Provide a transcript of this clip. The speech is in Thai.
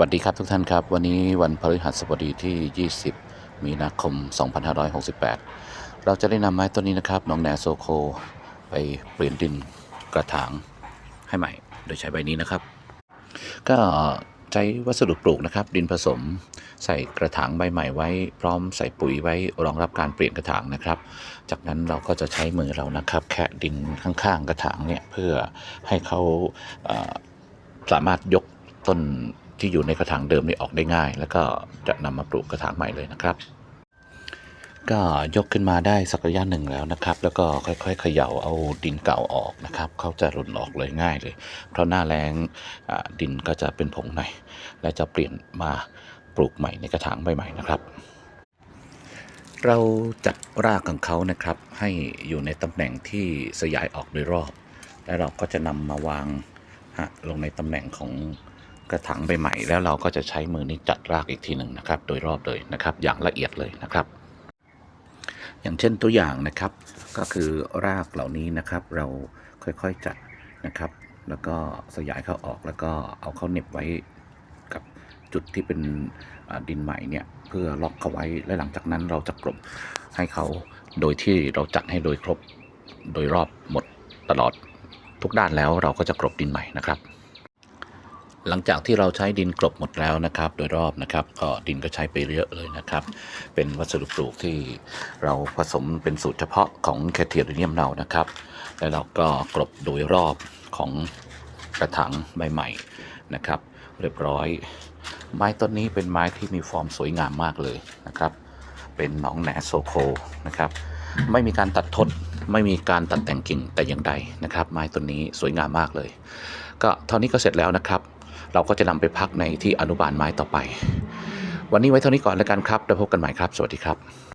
วัสดีครับทุกท่านครับ วันนี้วันพฤหัสบดีที่ 20 มีนาคม 2568 เราจะได้นำไม้ต้นนี้นะครับน้องแหนโซโค ไปเปลี่ยนดินกระถางให้ใหม่ โดยใช้ใบนี้นะครับ ก็ใช้วัสดุปลูกนะครับ ดินผสมใส่กระถางใบใหม่ไว้ พร้อมใส่ปุ๋ยไว้รองรับการเปลี่ยนกระถางนะครับ จากนั้นเราก็จะใช้มือเรานะครับ แคะดินข้างๆกระถางเนี่ยเพื่อให้เขาสามารถยกต้น ที่อยู่ในกระถางเดิมนี่ออกได้ง่าย แล้วก็จะนำมาปลูกกระถางใหม่เลยนะครับ ก็ยกขึ้นมาได้สักระยะหนึ่งแล้วนะครับ แล้วก็ค่อยๆเขย่าเอาดินเก่าออกนะครับเขาจะหล่นออกเลยง่ายเลย เพราะหน้าแรงดินก็จะเป็นผงหน่อยและจะเปลี่ยนมาปลูกใหม่ในกระถางใบใหม่นะครับ เราจัดรากของเขานะครับ ให้อยู่ในตำแหน่งที่สยายออกโดยรอบ แล้วเราก็จะนำมาวางฮะลงในตำแหน่งของ กระถางใบใหม่แล้วเราก็จะใช้มือนี้จัดรากอีกทีหนึ่งนะครับ โดยรอบเลยนะครับ อย่างละเอียดเลยนะครับ อย่างเช่นตัวอย่างนะครับ ก็คือรากเหล่านี้นะครับ เราค่อยๆจัดนะครับ แล้วก็สยายเขาออกแล้วก็เอาเขาเน็บไว้กับจุดที่เป็นดินใหม่เนี่ยเพื่อล็อกเขาไว้และหลังจากนั้นเราจะกลบให้เขาโดยที่เราจัดให้โดยครบโดยรอบหมดตลอดทุกด้านแล้วเราก็จะกลบดินใหม่นะครับ หลังจากที่เราใช้ดินกลบหมดแล้วนะครับ โดยรอบนะครับ ก็ดินก็ใช้ไปเยอะเลยนะครับ เป็นวัสดุปลูกที่เราผสมเป็นสูตรเฉพาะของแคเทียริเนียมเรานะครับ แล้วเราก็กลบโดยรอบของกระถางใบใหม่นะครับ เรียบร้อย ไม้ต้นนี้เป็นไม้ที่มีฟอร์มสวยงามมากเลยนะครับ เป็นหนองแหนโซโคนะครับ ไม่มีการตัดทดไม่มีการตัดแต่งกิ่งแต่อย่างใดนะครับ ไม้ต้นนี้สวยงามมากเลย ก็เท่านี้ก็เสร็จแล้วนะครับ เราก็จะนำไปพักในที่อนุบาลไม้ต่อไป วันนี้ไว้เท่านี้ก่อนแล้วกันครับแล้วพบกันใหม่ครับ สวัสดีครับ